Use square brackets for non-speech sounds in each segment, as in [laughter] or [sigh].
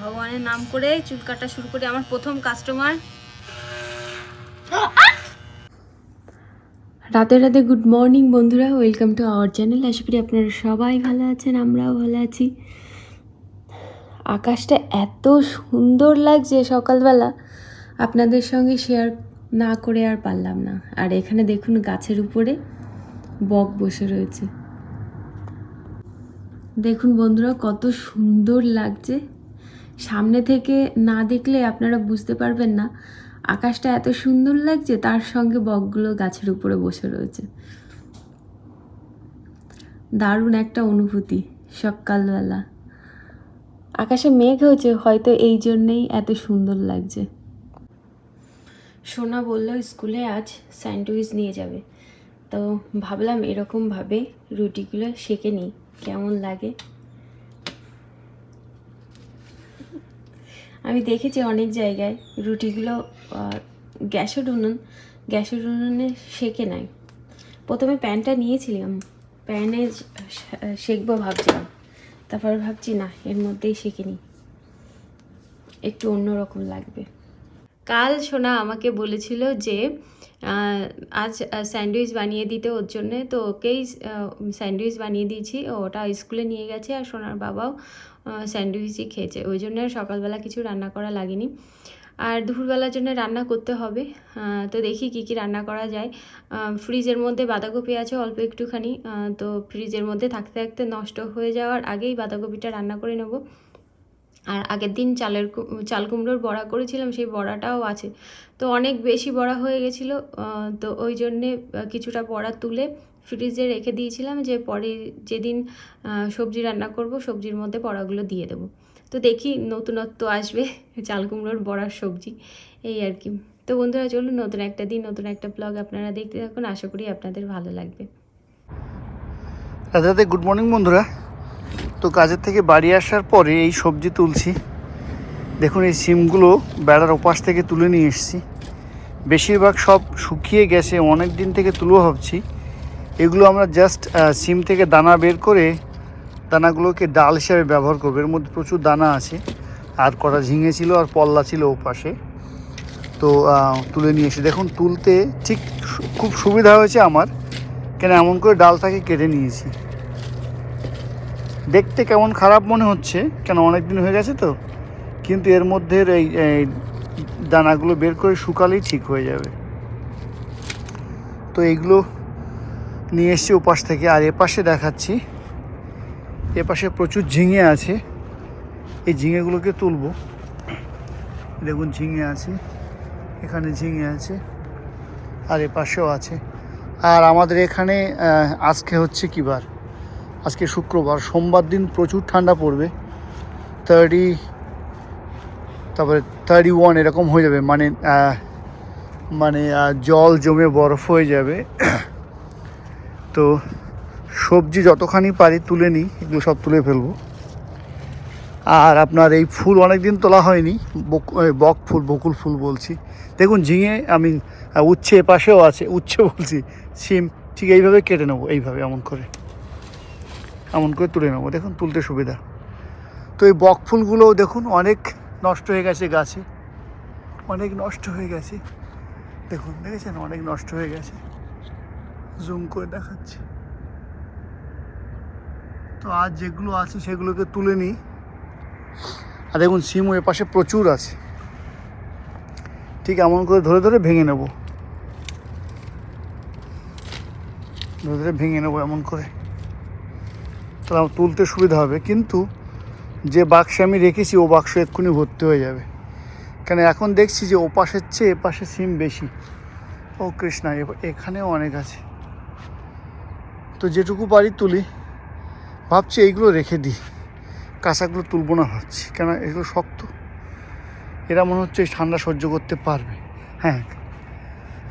ভগবানের নাম করে চুল কাটা শুরু করে আমার প্রথম কাস্টমার রাতে রাতে গুড মর্নিং বন্ধুরা ওয়েলকাম টু আওয়ার চ্যানেল আশা করি আপনারা সবাই ভালো আছেন, আমরাও ভালো আছি। আকাশটা এত সুন্দর লাগছে সকালবেলা। আপনাদের সঙ্গে শেয়ার না করে আর পারলাম না। আর এখানে দেখুন গাছের উপরে বক বসে রয়েছে। দেখুন বন্ধুরা, কত সুন্দর লাগছে। সামনে থেকে না দেখলে আপনারা বুঝতে পারবেন না। আকাশটা এত সুন্দর লাগছে, তার সঙ্গে বকগুলো গাছের উপরে বসে রয়েছে। দারুণ একটা অনুভূতি সকালবেলা। আকাশে মেঘ হয়েছে, হয়তো এই জন্যেই এত সুন্দর লাগছে। সোনা বলল, স্কুলে আজ স্যান্ডউইচ নিয়ে যাবে। তো ভাবলাম এরকমভাবে রুটিগুলো সেঁকে নিই, কেমন লাগে? আমি দেখেছি অনেক জায়গায় রুটিগুলো গ্যাসের উনুন, গ্যাসের উনুনে সেঁকে নেয়। প্রথমে প্যানটা নিয়েছিলাম, প্যানে সেঁকবো ভাবছিলাম। তারপর ভাবছি, না, এর মধ্যেই সেঁকে নিই। একটু অন্যরকম লাগবে। কাল সোনা আমাকে বলেছিল যে আজ স্যান্ডউইচ বানিয়ে দিতে ওর জন্যে। তো ওকেই স্যান্ডউইচ বানিয়ে দিয়েছি। ওটা স্কুলে নিয়ে গেছে আর সোনার বাবাও স্যান্ডউইচই খেয়েছে। ওই জন্য সকালবেলা কিছু রান্না করা লাগেনি। আর দুপুরবেলার জন্য রান্না করতে হবে। তো দেখি কি কি রান্না করা যায়। ফ্রিজের মধ্যে বাঁধাকপি আছে অল্প একটুখানি। তো ফ্রিজের মধ্যে থাকতে থাকতে নষ্ট হয়ে যাওয়ার আগেই বাঁধাকপিটা রান্না করে নেব। আর আগের দিন চালের চাল কুমড়োর বড়া করেছিলাম, সেই বড়াটাও আছে। তো অনেক বেশি বড়া হয়ে গেছিল। তো ওই জন্যে কিছুটা বড়া তুলে ফ্রিজে রেখে দিয়েছিলাম যে পরে যেদিন সবজি রান্না করব, সবজির মধ্যে বড়াগুলো দিয়ে দেবো। তো দেখি নতুনত্ব আসবে, চাল কুমড়োর বড়ার সবজি, এই আর কি। তো বন্ধুরা, চলুন নতুন একটা দিন, নতুন একটা ব্লগ আপনারা দেখতে থাকুন, আশা করি আপনাদের ভালো লাগবে। রাতে গুড মর্নিং বন্ধুরা। তো কাজের থেকে বাড়ি আসার পরে এই সবজি তুলছি। দেখুন, এই সিমগুলো বেড়ার ওপাশ থেকে তুলে নিয়ে এসছি। বেশিরভাগ সব শুকিয়ে গেছে, অনেক দিন থেকে তুলো ভাবছি। এগুলো আমরা জাস্ট সিম থেকে দানা বের করে দানাগুলোকে ডাল হিসাবে ব্যবহার করব। এর মধ্যে প্রচুর দানা আছে। আর কটা ঝিঙে ছিল আর পল্লা ছিল ওপাশে তো তুলে নিয়ে এসে দেখুন, তুলতে ঠিক খুব সুবিধা হয়েছে আমার। কেন এমন করে ডালটাকে কেটে নিয়েছি। দেখতে কেমন খারাপ মনে হচ্ছে, কেন অনেক দিন হয়ে গেছে তো? কিন্তু এর মধ্যে এই দানাগুলো বের করে শুকালেই ঠিক হয়ে যাবে। তো এইগুলো নিয়ে এসছি ওপাশ থেকে, আর এপাশে দেখাচ্ছি। এপাশে প্রচুর ঝিঙে আছে। এই ঝিঙেগুলোকে তুলবো। দেখুন, ঝিঙে আছে, এখানে ঝিঙে আছে, আর এপাশেও আছে। আর আমাদের এখানে আজকে হচ্ছে কী বার? আজকে শুক্রবার, সোমবার দিন প্রচুর ঠান্ডা পড়বে। থার্টি, তারপরে থার্টি ওয়ান এরকম হয়ে যাবে মানে মানে জল জমে বরফ হয়ে যাবে। তো সবজি যতখানি পারি তুলে নিই, এগুলো সব তুলে ফেলব। আর আপনার এই ফুল অনেক দিন তোলা হয়নি, বক- ফুল, বকুল ফুল বলছি। দেখুন, ঝিঙে আমি উচ্ছে পাশেও আছে, উচ্ছে বলছি সিম ঠিক এইভাবে কেটে নেব, এইভাবে এমন করে। এমন করে তুলে নেব, দেখুন, তুলতে সুবিধা। তো এই বক ফুলগুলোও দেখুন, অনেক নষ্ট হয়ে গেছে গাছে। অনেক নষ্ট হয়ে গেছে। দেখুন, দেখেছেন? অনেক নষ্ট হয়ে গেছে। জুম করে দেখাচ্ছি। তো আজ যেগুলো আছে সেগুলোকে তুলে নিই। আর দেখুন, সিমও এ পাশে প্রচুর আছে। ঠিক এমন করে ধরে ধরে ভেঙে নেব। ধরে ধরে ভেঙে নেব এমন করে। তাহলে আমার তুলতে সুবিধা হবে। কিন্তু যে বাক্সে আমি রেখেছি, ও বাক্স এক্ষুনি ভর্তি হয়ে যাবে। কেন, এখন দেখছি যে ও পাশের চেয়ে এ পাশে সিম বেশি। ও কৃষ্ণা এখানেও অনেক আছে। তো যেটুকু পারি তুলি। ভাবছি এইগুলো রেখে দিই। কাঁচাগুলো তুলবো না ভাবছি। কেন এগুলো শক্ত। এরা মনে হচ্ছে ঠান্ডা সহ্য করতে পারবে। হ্যাঁ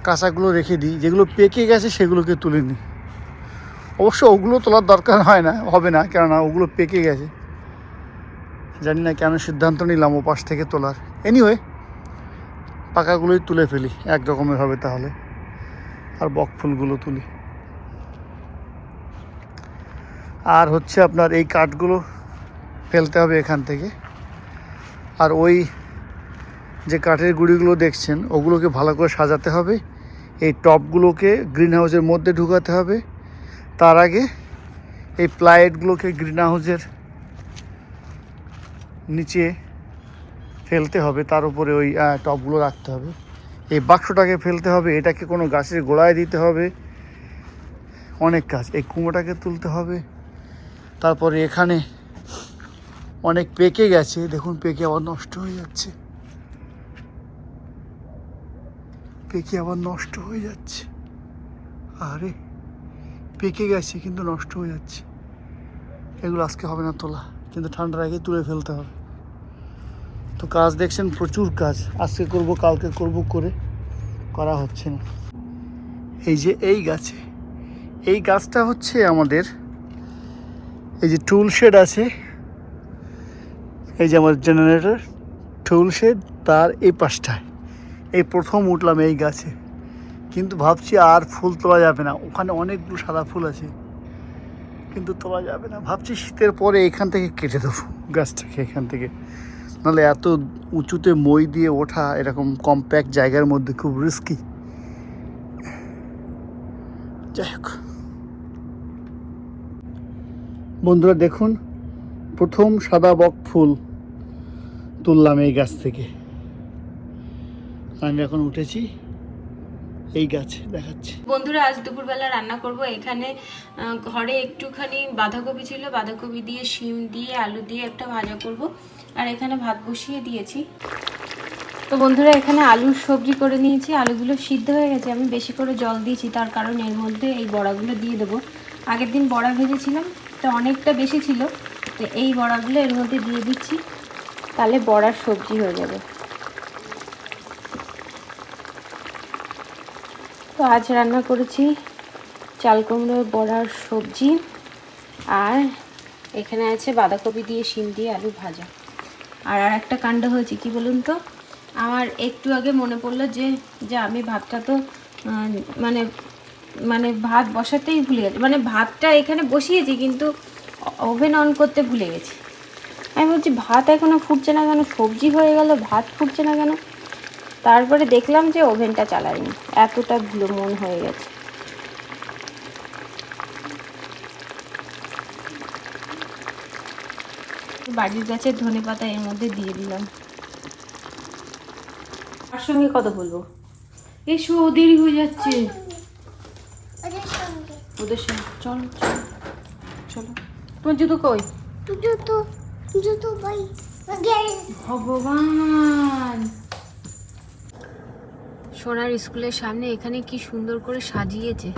কাঁচাগুলো রেখে দিই। যেগুলো পেকে গেছে সেগুলোকে তুলে নিই। অবশ্য ওগুলো তোলার দরকার হয় না, হবে না। কেননা ওগুলো পেকে গেছে। জানি না কেন সিদ্ধান্ত নিলাম ও পাশ থেকে তোলার। এনিওয়ে পাকাগুলোই তুলে ফেলি। এক রকমের হবে তাহলে। আর বক ফুলগুলো তুলি। আর হচ্ছে আপনার এই কাঠগুলো ফেলতে হবে এখান থেকে। আর ওই যে কাঠের গুঁড়িগুলো দেখছেন, ওগুলোকে ভালো করে সাজাতে হবে। এই টপগুলোকে গ্রিন হাউসের মধ্যে ঢুকাতে হবে। তার আগে এই প্লাইটগুলোকে গ্রিন হাউসের নিচে ফেলতে হবে। তার উপরে ওই টপগুলো রাখতে হবে। এই বাক্সটাকে ফেলতে হবে। এটাকে কোনো গাছের গোড়ায় দিতে হবে। অনেক কাজ। এই কুমোটাকে তুলতে হবে। তারপরে এখানে অনেক পেকে গেছে। দেখুন, পেকে আবার নষ্ট হয়ে যাচ্ছে। পেকে আবার নষ্ট হয়ে যাচ্ছে। আরে, পেকে গেছে কিন্তু নষ্ট হয়ে যাচ্ছে। এগুলো আজকে হবে না তোলা, কিন্তু ঠান্ডার আগে তুলে ফেলতে হবে। তো কাজ দেখছেন, প্রচুর কাজ। আজকে করব, কালকে করব, করে করা হচ্ছে না। এই যে এই গাছে, এই গাছটা হচ্ছে আমাদের এই যে টুল শেড আছে। এই যে আমার জেনারেটর টুল শেড তার এই পাশটায়। এই প্রথম উঠলাম এই গাছে। কিন্তু ভাবছি আর ফুল তোলা যাবে না। ওখানে অনেকগুলো সাদা ফুল আছে। কিন্তু তোলা যাবে না। ভাবছি শীতের পরে এখান থেকে কেটে দেবো গাছটাকে এখান থেকে। নাহলে এত উঁচুতে মই দিয়ে ওঠা এরকম কম্প্যাক্ট জায়গার মধ্যে খুব রিস্কি যাই হোক। বন্ধুরা দেখুন, প্রথম সাদা বক ফুল তুললাম এই গাছ থেকে। আমি এখন উঠেছি এই গাছে, দেখাচ্ছি। বন্ধুরা, আজ দুপুরবেলা রান্না করব। এখানে ঘরে একটুখানি বাঁধাকপি ছিল। বাঁধাকপি দিয়ে শিম দিয়ে আলু দিয়ে একটা ভাজা করব। আর এখানে ভাত বসিয়ে দিয়েছি। তো বন্ধুরা, এখানে আলুর সবজি করে নিয়েছি। আলুগুলো সিদ্ধ হয়ে গেছে। আমি বেশি করে জল দিয়েছি। তার কারণ এর মধ্যে এই বড়াগুলো দিয়ে দেবো। আগের দিন বড়া ভেজেছিলাম। তো অনেকটা বেশি ছিল, তো এই বড়াগুলো এর মধ্যে দিয়ে দিচ্ছি, তাহলে বড়ার সবজি হয়ে যাবে। তো আজ রান্না করেছি চাল কুমড়োর বড়ার সবজি, আর এখানে আছে বাঁধাকপি দিয়ে শিম দিয়ে আলু ভাজা। আর আর একটা কাণ্ড হয়েছে, কি বলুন তো? আমার একটু আগে মনে পড়ল যে যে আমি ভাতটা তো মানে মানে ভাত বসাতেই ভুলে গেছি। মানে ভাতটা এখানে বসিয়েছি, কিন্তু ওভেন অন করতে ভুলে গেছি। আমি বলছি ভাত এখনও ফুটছে না কেন? সবজি হয়ে গেল, ভাত ফুটছে না কেন? তারপরে দেখলাম যে ওভেনটা চালাইনি এতটা ধুলো মন হয়ে গেছে। বাড়ির গাছের ধনে পাতা এর মধ্যে দিয়ে দিলাম। আর সঙ্গে কথা বলব? এসো, দেরি হয়ে যাচ্ছে। ওদের সঙ্গে। চলো চলো চলো। তোমার জুতো কই? জুতো জুতো ভাই ভগবান! সোনার স্কুলের সামনে এখানে কি সুন্দর করে সাজিয়েছে।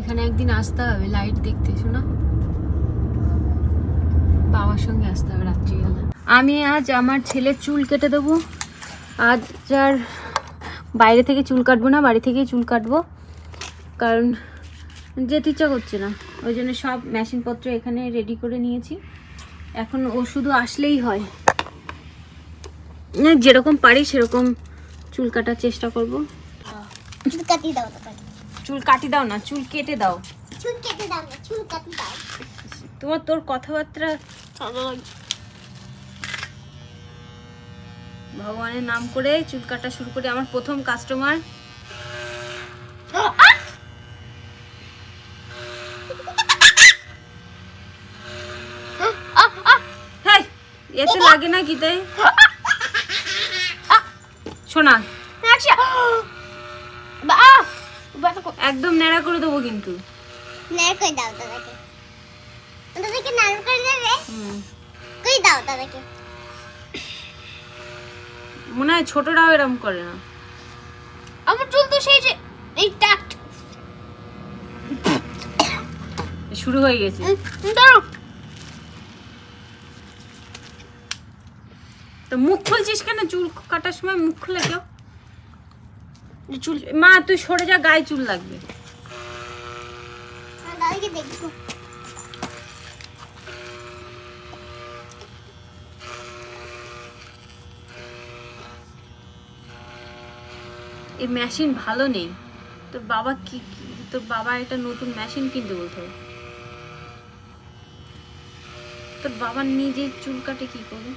এখানে একদিন আসতে হবে লাইট দেখতে শোনা। বাবার সঙ্গে আসতে হবে রাত্রিবেলা। আমি আজ আমার ছেলের চুল কেটে দেবো। আজ আর বাইরে থেকে চুল কাটবো না বাড়ি থেকেই চুল কাটবো। কারণ যেতে ইচ্ছা করছে না। ওই জন্য সব মেশিনপত্র এখানে রেডি করে নিয়েছি। এখন ও শুধু আসলেই হয়। না, যেরকম পারি সেরকম চুল কাটার চেষ্টা করব। চুল কাটি দাও তো চুল কাটি দাও না চুল কেটে দাও। চুল কেটে দাও না চুল কাটি দাও। তোমার তোর কথাবার্তা ভগবানের নাম করে চুল কাটা শুরু করে। আমার প্রথম কাস্টমার এতে লাগে না কি তাই? শোনা। একদম ন্যাড়া করে দেবো কিন্তু। নার কই দাও দাদাকে দাদাকে নার করে দেবে কই দাও দাদাকে মনে হয় ছোটরাও এরম করে না। আমার চুল তো সেই যে এই টাক শুরু হয়ে গেছে। দাও তো মুখ খুলছিস কেন? চুল কাটার সময় মুখ খুলে কেউ চুল মা তুই সরে যা গায়ে চুল লাগবে। দাদাকে এই মেশিন ভালো নেই। তোর বাবা কি কি- তোর বাবা একটা নতুন মেশিন কিনতে বলতে। হবে তোর বাবা নিজে চুল কাটে কি করে?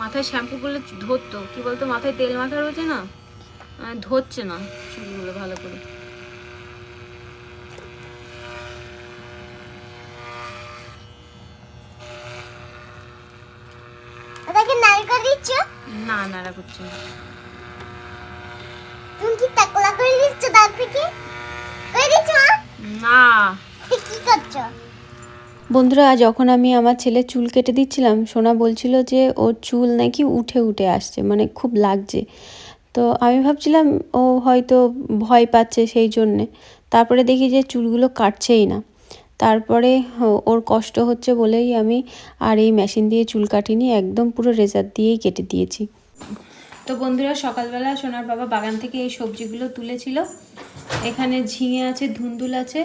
মাথায় শ্যাম্পু করলে ধরতো। কি বলতো মাথায় তেল মাখা রয়েছে না? ধরছে না চুলগুলো ভালো করে। না নাড়া করছে না। তুমি কি টাকলা করে দিচ্ছ দাঁত থেকে? করে দিচ্ছ না। [laughs] কি করছ? বন্ধুরা, যখন আমি আমার ছেলে চুল কেটে দিচ্ছিলাম, সোনা বলছিল যে, ওর চুল নাকি উঠে উঠে আসছে মানে খুব লাগছে। তো আমি ভাবছিলাম, ও হয়তো ভয় পাচ্ছে সেই জন্যে। তারপরে দেখি যে, চুলগুলো কাটছেই না। তারপরে ওর কষ্ট হচ্ছে বলেই আমি আর এই মেশিন দিয়ে চুল কাটিনি, একদম পুরো রেজার দিয়েই কেটে দিয়েছি। তো বন্ধুরা, সকালবেলা সোনার বাবা বাগান থেকে এই সবজিগুলো তুলেছিল। এখানে ঝিঙে আছে, ধুন্দুল আছে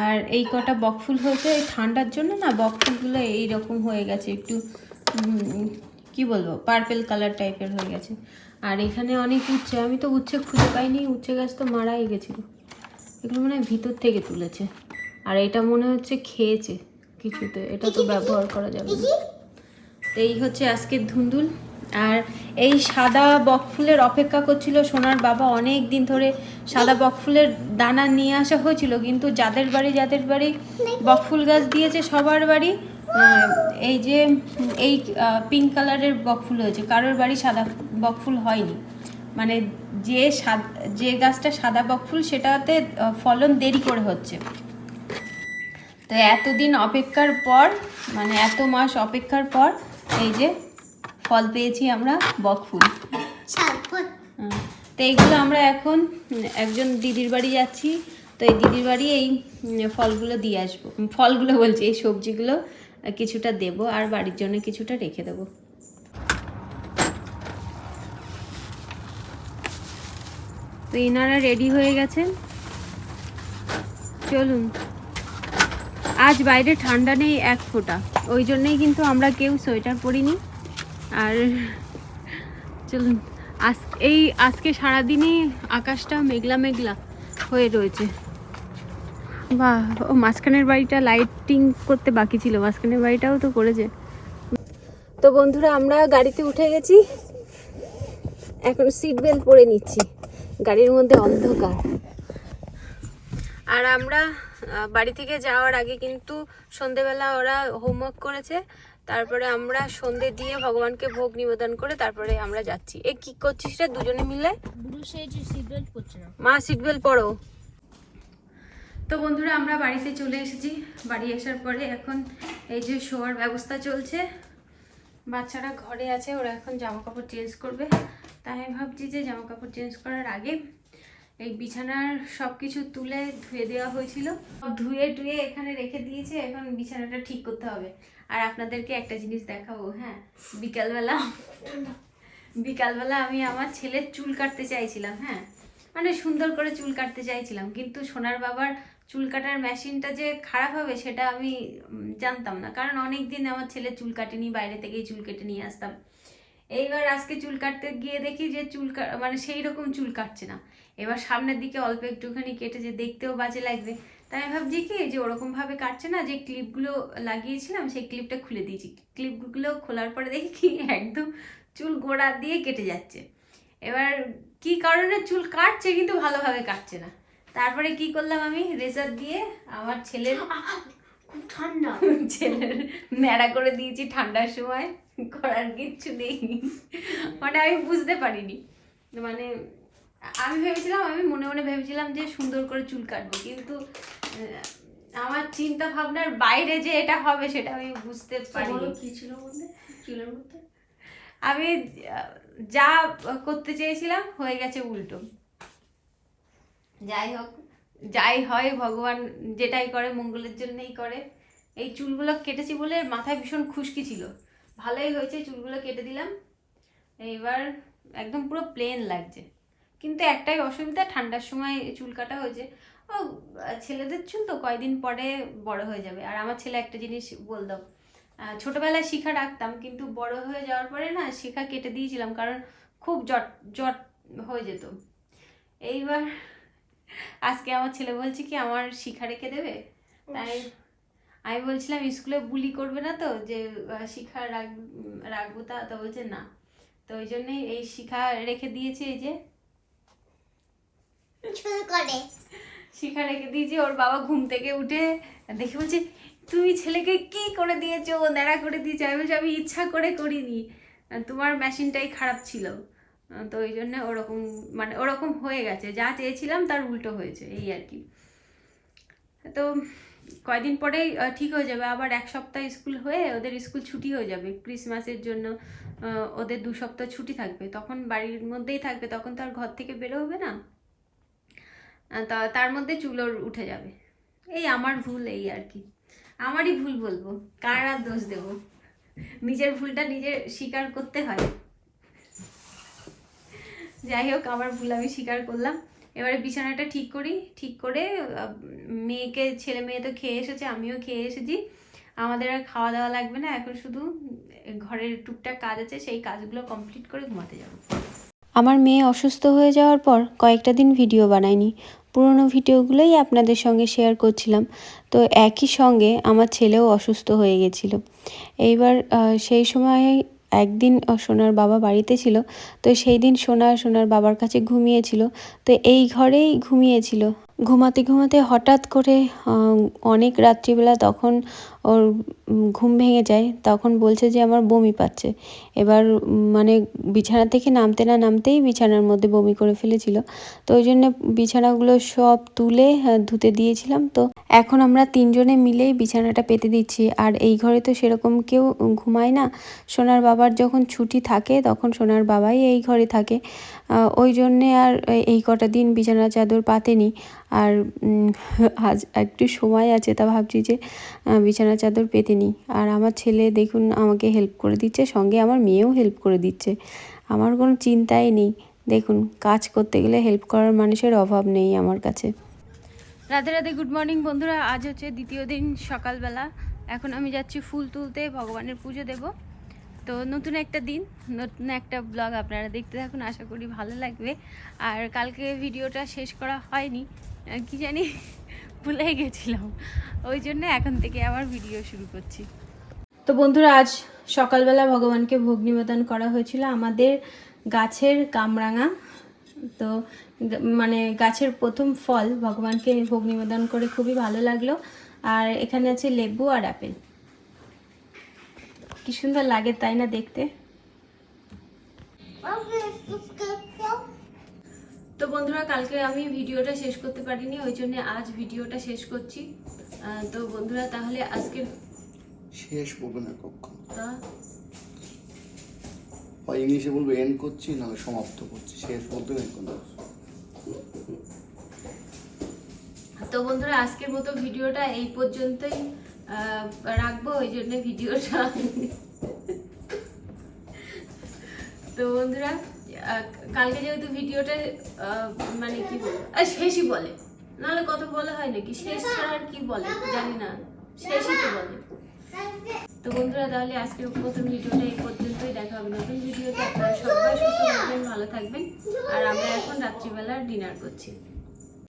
আর এই কটা বকফুল হয়েছে, এই ঠান্ডার জন্য না বকফুলগুলো এই রকম হয়ে গেছে, একটু কি বলব পার্পেল কালার টাইপের হয়ে গেছে। আর এখানে অনেক উচ্ছে, আমি তো উচ্ছে খুঁজে পাইনি, উচ্ছে গাছ তো মারাই গেছিল। এগুলো মনে ভিতর থেকে তুলেছে। আর এটা মনে হচ্ছে খেয়েছে কিছুতে, এটা তো ব্যবহার করা যাবে না। এই হচ্ছে আজকের ধুন্দুল। আর এই সাদা বকফুলের অপেক্ষা করছিল সোনার বাবা অনেক দিন ধরে সাদা বকফুলের দানা নিয়ে আসা হয়েছিল, কিন্তু যাদের বাড়ি যাদের বাড়ি বকফুল গাছ দিয়েছে সবার বাড়ি এই যে এই পিঙ্ক কালারের বকফুল হয়েছে, কারোর বাড়ি সাদা বকফুল হয়নি। মানে যে সাদ, যে গাছটা সাদা বকফুল সেটাতে ফলন দেরি করে হচ্ছে। তো এতদিন অপেক্ষার পর মানে এত মাস অপেক্ষার পর, এই যে ফল পেয়েছি আমরা বকফুল তো এইগুলো আমরা এখন একজন দিদির বাড়ি যাচ্ছি তো এই দিদির বাড়ি এই ফলগুলো দিয়ে আসব। ফলগুলো বলছি এই সবজিগুলো কিছুটা দেব আর বাড়ির জন্য কিছুটা রেখে দেবো। তো এনারা রেডি হয়ে গেছেন চলুন। আজ বাইরে ঠান্ডা নেই এক ফোঁটা ওই জন্যই কিন্তু আমরা কেউ সোয়েটার পরিনি। আর চলুন, আজ এই আজকে সারাদিনই আকাশটা মেঘলা মেঘলা হয়ে রয়েছে। বাহ, ও মাঝখানের বাড়িটা লাইটিং করতে বাকি ছিল, মাঝখানের বাড়িটাও তো করেছে। তো বন্ধুরা, আমরা গাড়িতে উঠে গেছি। এখন সিট বেল্ট পরে নিচ্ছি। গাড়ির মধ্যে অন্ধকার। আর আমরা বাড়ি থেকে যাওয়ার আগে কিন্তু সন্ধেবেলা ওরা হোমওয়ার্ক করেছে। তারপরে আমরা সন্ধে দিয়ে ভগবানকে ভোগ নিবেদন করে তারপরে আমরা যাচ্ছি। এ কি করছিস রে? দুজনে মিলে? মা সিট বেল্ট পরো। তো বন্ধুরা আমরা বাড়িতে চলে এসেছি। বাড়ি আসার পরে এখন এই যে শোয়ার ব্যবস্থা চলছে। বাচ্চারা ঘরে আছে ওরা এখন জামা কাপড় চেঞ্জ করবে। তাই আমি ভাবছি যে জামা কাপড় চেঞ্জ করার আগে এই বিছানার সব কিছু তুলে ধুয়ে দেওয়া হয়েছিল। সব ধুয়ে টুয়ে এখানে রেখে দিয়েছে, এখন বিছানাটা ঠিক করতে হবে। আর আপনাদেরকে একটা জিনিস দেখাবো হ্যাঁ বিকালবেলা বিকালবেলা আমি আমার ছেলের চুল কাটতে চাইছিলাম হ্যাঁ। মানে সুন্দর করে চুল কাটতে চাইছিলাম, কিন্তু সোনার বাবার চুল কাটার মেশিনটা যে খারাপ হবে সেটা আমি জানতাম না। কারণ অনেক দিন আমার ছেলে চুল কাটেনি, বাইরে থেকেই চুল কেটে নিয়ে আসতাম। এইবার আজকে চুল কাটতে গিয়ে দেখি যে চুল মানে সেই রকম চুল কাটছে না। এবার সামনের দিকে অল্প একটুখানি কেটে যে দেখতেও বাজে লাগবে। তাই আমি ভাবছি কি যে ওরকমভাবে কাটছে না যে ক্লিপগুলো লাগিয়েছিলাম সেই ক্লিপটা খুলে দিয়েছি। ক্লিপগুলো খোলার পরে দেখি কি একদম চুল গোড়া দিয়ে কেটে যাচ্ছে। এবার কি কারণে চুল কাটছে কিন্তু ভালোভাবে কাটছে না। তারপরে কি করলাম আমি রেজার দিয়ে আমার ছেলের খুব ঠান্ডা। ছেলের ন্যাড়া করে দিয়েছি ঠান্ডার সময় করার কিচ্ছু নেই। মানে আমি বুঝতে পারিনি। মানে আমি ভেবেছিলাম আমি মনে মনে ভেবেছিলাম যে সুন্দর করে চুল কাটবো কিন্তু আমার চিন্তা ভাবনার বাইরে যে এটা হবে সেটা আমি বুঝতে পারিনি। কি ছিল চুলের মধ্যে? আমি যা করতে চেয়েছিলাম হয়ে গেছে উল্টো। যাই হোক যাই হয় ভগবান যেটাই করে মঙ্গলের জন্যই করে। এই চুলগুলো কেটেছি বলে মাথায় ভীষণ খুশকি ছিল। ভালোই হয়েছে চুলগুলো কেটে দিলাম। এইবার একদম পুরো প্লেন লাগছে। কিন্তু একটাই অসুবিধা ঠান্ডার সময় চুল কাটা হয়েছে ও ছেলেদের চুল তো কয়দিন পরে বড় হয়ে যাবে। আর আমার ছেলে একটা জিনিস বলতো ছোটবেলায় শিখা রাখতাম কিন্তু বড় হয়ে যাওয়ার পরে না শিখা কেটে দিয়েছিলাম কারণ খুব জট জট হয়ে যেত। এইবার আজকে আমার ছেলে বলছে কি আমার শিখা রেখে দেবে? তাই আমি বলছিলাম স্কুলে বুলি করবে না তো যে শিখা রাখ রাখব তা? তো বলছে না। তো ওই জন্যই এই শিখা রেখে দিয়েছে এই যে শুরু করে শিখা দিয়েছি ওর বাবা ঘুম থেকে উঠে দেখে বলছে, তুমি ছেলেকে কি করে দিয়েছ? ও ন্যাড়া করে দিয়েছ? আমি বলছি, আমি ইচ্ছা করে করিনি। তোমার মেশিনটাই খারাপ ছিল। তো ওই জন্য ওরকম মানে ওরকম হয়ে গেছে। যা চেয়েছিলাম তার উল্টো হয়েছে, এই আর কি। তো কয়দিন পরেই ঠিক হয়ে যাবে। আবার এক সপ্তাহ স্কুল হয়ে ওদের স্কুল ছুটি হয়ে যাবে। ক্রিসমাসের জন্য ওদের দু সপ্তাহ ছুটি থাকবে। তখন বাড়ির মধ্যেই থাকবে। তখন তো আর ঘর থেকে বেরো হবে না। তার মধ্যে চুলোর উঠে যাবে। এই আমার ভুল এই আর কি। আমারই ভুল বলব। কার আর দোষ দেব? নিজের ভুলটা নিজে স্বীকার করতে হয়। যাই হোক, আমার ভুল আমি স্বীকার করলাম। এবারে বিছানাটা ঠিক করি। ঠিক করে মেয়েকে, ছেলে মেয়ে তো খেয়ে এসেছে, আমিও খেয়ে এসেছি। আমাদের আর খাওয়া দাওয়া লাগবে না। এখন শুধু ঘরের টুকটাক কাজ আছে, সেই কাজগুলো কমপ্লিট করে ঘুমাতে যাব। আমার মেয়ে অসুস্থ হয়ে যাওয়ার পর কয়েকটা দিন ভিডিও বানাইনি পুরনো ভিডিওগুলোই আপনাদের সঙ্গে শেয়ার করছিলাম। তো একই সঙ্গে আমার ছেলেও অসুস্থ হয়ে গেছিল। এইবার সেই সময় একদিন সোনার বাবা বাড়িতে ছিল। তো সেই দিন সোনা সোনার বাবার কাছে ঘুমিয়েছিল। তো এই ঘরেই ঘুমিয়েছিল। ঘুমাতে ঘুমাতে হঠাৎ করে অনেক রাত্রিবেলা তখন ওর ঘুম ভেঙে যায় তখন বলছে যে আমার বমি পাচ্ছে। এবার মানে বিছানা থেকে নামতে না নামতেই বিছানার মধ্যে বমি করে ফেলেছিল। তো ওই জন্য বিছানাগুলো সব তুলে ধুতে দিয়েছিলাম। তো এখন আমরা তিনজনে মিলেই বিছানাটা পেতে দিচ্ছি। আর এই ঘরে তো সেরকম কেউ ঘুমায় না। সোনার বাবার যখন ছুটি থাকে তখন সোনার বাবাই এই ঘরে থাকে। ওই জন্যে আর এই- কটা দিন বিছানা চাদর পাতেনি। আর আজ একটু সময় আছে তা ভাবছি যে আহ, বিছানা চাদর পেতে নিই। আর আমার ছেলে দেখুন আমাকে হেল্প করে দিচ্ছে, সঙ্গে আমার মেয়েও হেল্প করে দিচ্ছে। আমার কোনো চিন্তাই নেই। দেখুন, কাজ করতে গেলে হেল্প করার মানুষের অভাব নেই আমার কাছে। রাধে রাধে গুড মর্নিং বন্ধুরা। আজ হচ্ছে দ্বিতীয় দিন সকালবেলা। এখন আমি যাচ্ছি ফুল তুলতে, ভগবানের পুজো দেব। তো নতুন একটা দিন, নতুন একটা ব্লগ আপনারা দেখতে থাকুন, আশা করি ভালো লাগবে। আর কালকে ভিডিওটা শেষ করা হয়নি। কি জানি? ভুলে গেছিলাম। ওই জন্য এখন থেকে আবার ভিডিও শুরু করছি। তো বন্ধুরা আজ সকালবেলা ভগবানকে ভোগ নিবেদন করা হয়েছিল আমাদের গাছের কামরাঙা। তো মানে গাছের প্রথম ফল ভগবানকে ভোগ নিবেদন করে খুবই ভালো লাগল। আর এখানে আছে লেবু আর আপেল। কি সুন্দর লাগে তাই না দেখতে? তো বন্ধুরা কালকে আমি ভিডিওটা শেষ করতে পারিনি ওই জন্য আজ ভিডিওটা শেষ করছি। তো বন্ধুরা তাহলে আজকের শেষ বলবে না কখন? তা? বা ইংলিশে বলবে এন্ড করছি নাহলে সমাপ্ত করছি। শেষ বলতে কোনো তো বন্ধুরা আজকের মতো ভিডিওটা এই পর্যন্তই রাখব ওই জন্য ভিডিওটা। তো বন্ধুরা কালকে যেহেতু ভিডিওটা মানে কি বলব? শেষই বলে। নাহলে কত বলা হয় নাকি? শেষ আর কি বলে? জানি না। শেষই তো বলে। তো বন্ধুরা, তাহলে আজকে প্রথম ভিডিওটা এই পর্যন্তই। দেখা হবে নতুন ভিডিওতে। আপনারা সবাই সুস্থ থাকবেন, ভালো থাকবেন। আর আমরা এখন রাত্রিবেলা ডিনার করছি।